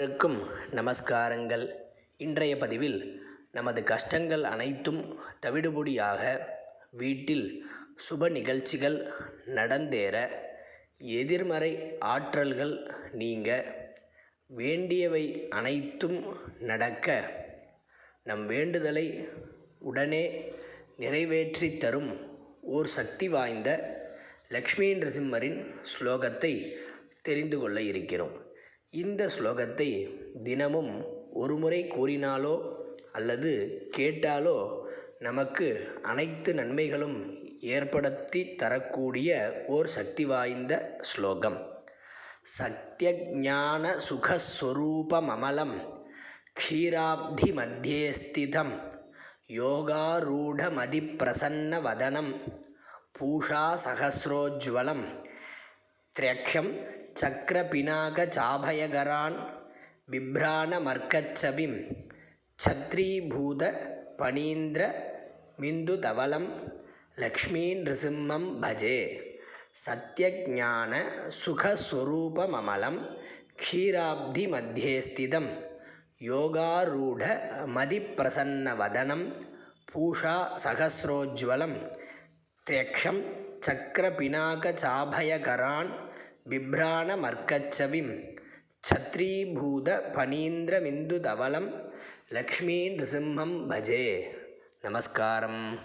அனைவருக்கும் நமஸ்காரங்கள். இன்றைய பதிவில் நமது கஷ்டங்கள் அனைத்தும் தவிடுபொடியாக வீட்டில் சுப நிகழ்ச்சிகள் நடந்தேற எதிர்மறை ஆற்றல்கள் நீங்க வேண்டியவை அனைத்தும் நடக்க நம் வேண்டுதலை உடனே நிறைவேற்றி தரும் ஓர் சக்தி வாய்ந்த லக்ஷ்மி நரசிம்மரின் ஸ்லோகத்தை தெரிந்து கொள்ள இருக்கிறோம். இந்த ஸ்லோகத்தை தினமும் ஒருமுறை கூறினாலோ அல்லது கேட்டாலோ நமக்கு அனைத்து நன்மைகளும் ஏற்படுத்தி தரக்கூடிய ஓர் சக்தி வாய்ந்த ஸ்லோகம். சத்யஜான சுகஸ்வரூபமலம் க்ஷீராப்தி மத்தியே ஸ்திதம் யோகாரூಢமதிப்பிரசன்னவதனம் பூஷா சகசிரோஜ்வலம் திரக்ஷம் சக்கரபினாகச்சாபயகரான் பிப்ராணமர்க்கச்சபிம் சத்ரீபூத பணீந்திர மிந்துதவலம் லக்ஷ்மீ நிருசிம்மம் பஜே சத்யஜான சுகஸ்வரூபமமலம் க்ஷீராப்தி மத்தியே ஸ்திதம் யோகாரூಢ மதிப்பிரசன்னவதனம் பூஷா சகசிரோஜ்வலம் திரக்ஷம் சக்கரபினாகச்சாபயகரான் பிப்ராணமர்க்கச்சவிம் சத்ரீபூத பணீந்திரமிந்துதவலம் லக்ஷ்மீ நிருசிம்மம் பஜே. நமஸ்காரம்.